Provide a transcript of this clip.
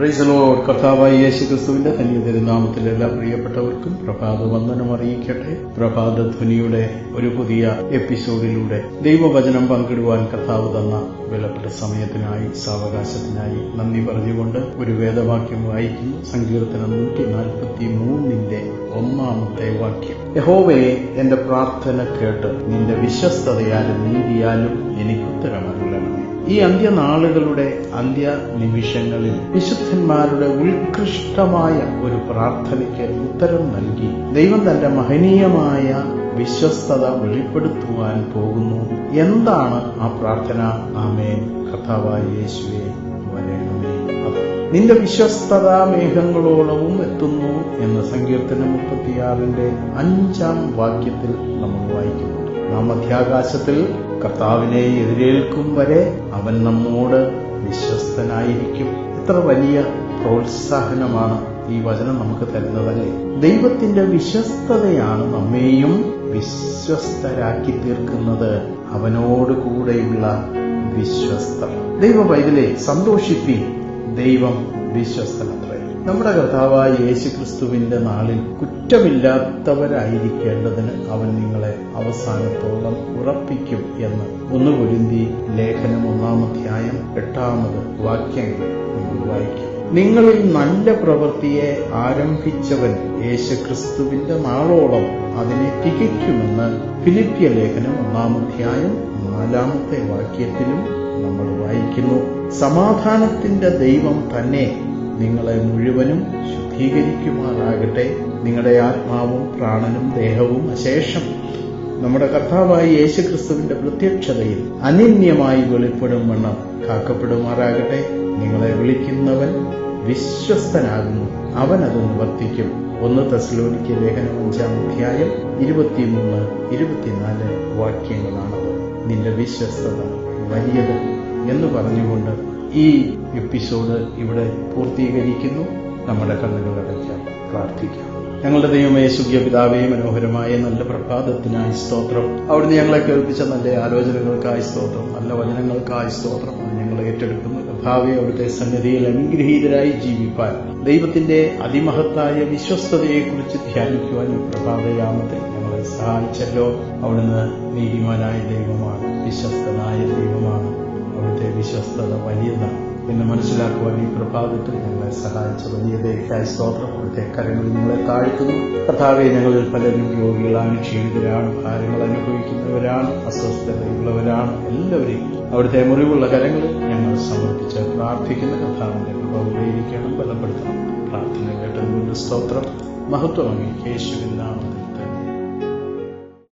Lord കർത്താവായ യേശു ക്രിസ്തുവിന്റെ ധന്യ തിരുനാമത്തിൽ എല്ലാ പ്രിയപ്പെട്ടവർക്കും പ്രഭാത വന്ദനം അറിയിക്കട്ടെ. പ്രഭാത ധ്വനിയുടെ ഒരു പുതിയ എപ്പിസോഡിലൂടെ ദൈവവചനം പങ്കിടുവാൻ കർത്താവ് തന്ന വിലപ്പെട്ട സമയത്തിനായി സാവകാശത്തിനായി നന്ദി പറഞ്ഞുകൊണ്ട് ഒരു വേദവാക്യം വായിക്കുന്നു. സങ്കീർത്തനം നൂറ്റി നാൽപ്പത്തി മൂന്നിന്റെ ഒന്നാമത്തെ വാക്യം. യഹോവയെ എന്റെ പ്രാർത്ഥന കേട്ട് നിന്റെ വിശ്വസ്തതയാലും നീതിയാലും എനിക്ക് ഉത്തരമരുളണമേ. ഈ അന്ത്യനാളുകളുടെ അന്ത്യ നിമിഷങ്ങളിൽ വിശുദ്ധന്മാരുടെ ഉത്കൃഷ്ടമായ ഒരു പ്രാർത്ഥനയ്ക്ക് ഉത്തരം നൽകി ദൈവം തന്റെ മഹനീയമായ വിശ്വസ്തത വെളിപ്പെടുത്തുവാൻ പോകുന്നു. എന്താണ് ആ പ്രാർത്ഥന? ആമേൻ. കഥാവായ യേശുവെ നിന്റെ വിശ്വസ്തത മേഘങ്ങളോളവും എത്തുന്നു എന്ന സങ്കീർത്തനം മുപ്പത്തിയാറിന്റെ അഞ്ചാം വാക്യത്തിൽ നമ്മൾ വായിക്കുന്നു. നാം മധ്യാകാശത്തിൽ കർത്താവിനെ എതിരേൽക്കും വരെ അവൻ നമ്മോട് വിശ്വസ്തനായിരിക്കും. എത്ര വലിയ പ്രോത്സാഹനമാണ് ഈ വചനം നമുക്ക് തരുന്നതല്ലേ? ദൈവത്തിന്റെ വിശ്വസ്തതയാണ് നമ്മെയും വിശ്വസ്തരാക്കി തീർക്കുന്നത്. അവനോട് കൂടെയുള്ള വിശ്വസ്ത ദൈവ ബൈബിലെ സന്തോഷിപ്പി ദൈവം വിശ്വസ്തനത്രേ. നമ്മുടെ കർത്താവായ യേശു ക്രിസ്തുവിന്റെ നാളിൽ കുറ്റമില്ലാത്തവരായിരിക്കേണ്ടതിന് അവൻ നിങ്ങളെ അവസാനത്തോളം ഉറപ്പിക്കും എന്ന് ഒന്ന് പൊരുന്തി ലേഖനം ഒന്നാമധ്യായം എട്ടാമത് വാക്യങ്ങൾ നിങ്ങൾ വായിക്കും. നിങ്ങളിൽ നല്ല പ്രവൃത്തിയെ ആരംഭിച്ചവൻ യേശു ക്രിസ്തുവിന്റെ നാളോളം അതിനെ തികയ്ക്കുമെന്ന് ഫിലിപ്പിയ ലേഖനം ഒന്നാമധ്യായം നാലാമത്തെ വാക്യത്തിലും നമ്മൾ വായിക്കുന്നു. സമാധാനത്തിന്റെ ദൈവം തന്നെ നിങ്ങളെ മുഴുവനും ശുദ്ധീകരിക്കുമാറാകട്ടെ. നിങ്ങളുടെ ആത്മാവും പ്രാണനും ദേഹവും അശേഷം നമ്മുടെ കർത്താവായ യേശുക്രിസ്തുവിന്റെ പ്രത്യക്ഷതയിൽ അനിന്യമായി വെളിപ്പെടും വണ്ണം കാക്കപ്പെടുമാറാകട്ടെ. നിങ്ങളെ വിളിക്കുന്നവൻ വിശ്വസ്തനാകുന്നു. അവൻ അത് നിവർത്തിക്കും ഒന്ന് തെസ്ലോനിക്ക് ലേഖനം അഞ്ചാം അധ്യായം ഇരുപത്തിമൂന്ന് ഇരുപത്തിനാല് വാക്യങ്ങളാണത്. നിന്റെ വിശ്വസ്തത വലിയത് എന്ന് പറഞ്ഞുകൊണ്ട് ഈ എപ്പിസോഡ് ഇവിടെ പൂർത്തീകരിക്കുന്നു. നമ്മുടെ കണ്ണുകൾ അടയ്ക്കാം പ്രാർത്ഥിക്കാം. ഞങ്ങളുടെ ദൈവമേ സുഖ്യ പിതാവേ മനോഹരമായ നല്ല പ്രഭാതത്തിനായി സ്തോത്രം. അവിടുന്ന് ഞങ്ങളെ കേൾപ്പിച്ച നല്ല ആലോചനകൾക്കായി സ്തോത്രം നല്ല വചനങ്ങൾക്കായി സ്തോത്രം അത് ഞങ്ങൾ ഏറ്റെടുക്കുന്നു ഭാവി അവിടുത്തെ സന്നിധിയിൽ അനുഗ്രഹീതരായി ജീവിപ്പാൻ ദൈവത്തിന്റെ അതിമഹത്തായ വിശ്വസ്തതയെക്കുറിച്ച് ധ്യാനിക്കുവാൻ പ്രഭാതയാമത്തിൽ ഞങ്ങളെ സഹായിച്ചല്ലോ. അവിടുന്ന് നീതിമാനായ ദൈവമാണ് വിശ്വസ്തനായ ദൈവമാണ്. അവിടുത്തെ വിശ്വസ്തത വലിയതാണ് എന്ന് മനസ്സിലാക്കുവാൻ ഈ പ്രഭാതത്തിൽ ഞങ്ങളെ സഹായിച്ച വലിയ ദൈവക്കായ സ്തോത്രം. അവിടുത്തെ കരങ്ങൾ ഞങ്ങളെ താഴ്ത്തുന്നു. കർത്താവെ ഞങ്ങളിൽ പലരും രോഗികളാണ് ക്ഷീണിതരാണ് ഭാരങ്ങൾ അനുഭവിക്കുന്നവരാണ് അസ്വസ്ഥതയുള്ളവരാണ്. എല്ലാവരെയും അവിടുത്തെ മുറിവുള്ള കരങ്ങളിൽ ഞങ്ങൾ സമർപ്പിച്ച് പ്രാർത്ഥിക്കുന്ന. കർത്താവിന്റെ കൃപ ഉപയോഗിക്കണം ബലപ്പെടുത്തണം. പ്രാർത്ഥന കേട്ടതുകൊണ്ട് സ്തോത്രം. മഹത്വം യേശുവിൻ നാമം